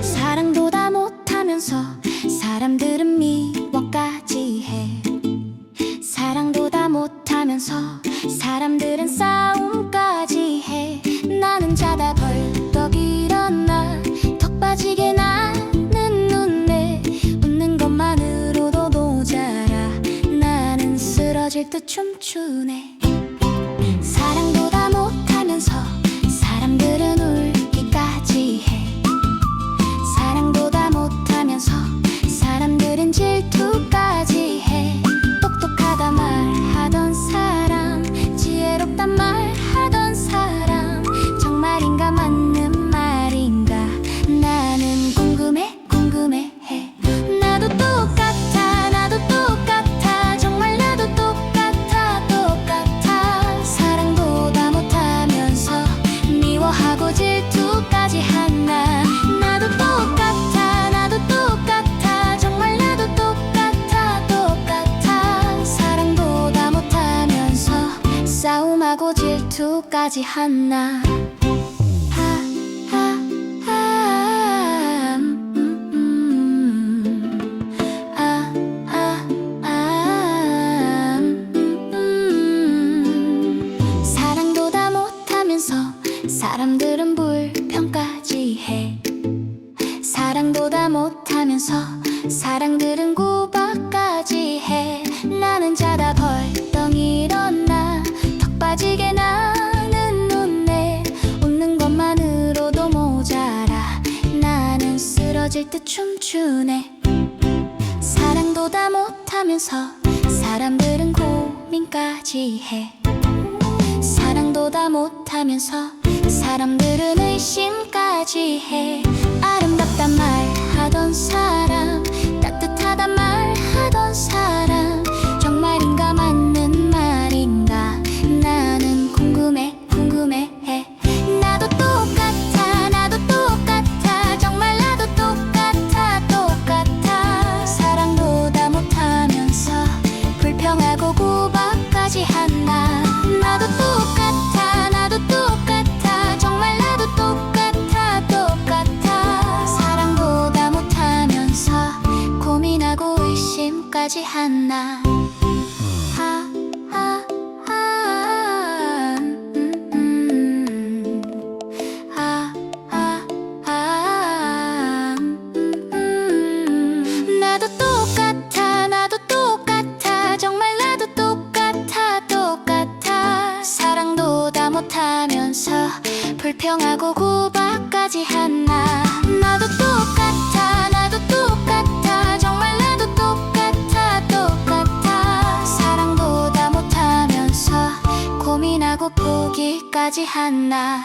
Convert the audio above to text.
사랑도 다 못하면서 사람들은 미워까지 해. 사랑도 다 못하면서 사람들은 싸움 듯 춤추네. 사랑도 다 못하면서 하고 질투까지 하나 나도 똑같아 나도 똑같아. 정말 나도 똑같아 똑같아. 사랑도 다 못하면서 싸움하고 질투까지 하나 사람들은 불평까지 해. 사랑도 다 못하면서 사랑들은 구박까지 해. 나는 자다 벌떡 일어나 턱 빠지게 나는 눈에 웃는 것만으로도 모자라. 나는 쓰러질 듯 춤추네. 사랑도 다 못하면서 사람들은 고민까지 해. 사랑도 다 못하면서 사람들은 의심까지 해 의심까지 하나 음, 음. 아, 아, 아, 음, 나도 똑같아, 나도 똑같아, 정말 나도 똑같아, 똑같아. 사랑도 다 못하면서 불평하고 구박까지 하나. 고민하고 포기까지 하나.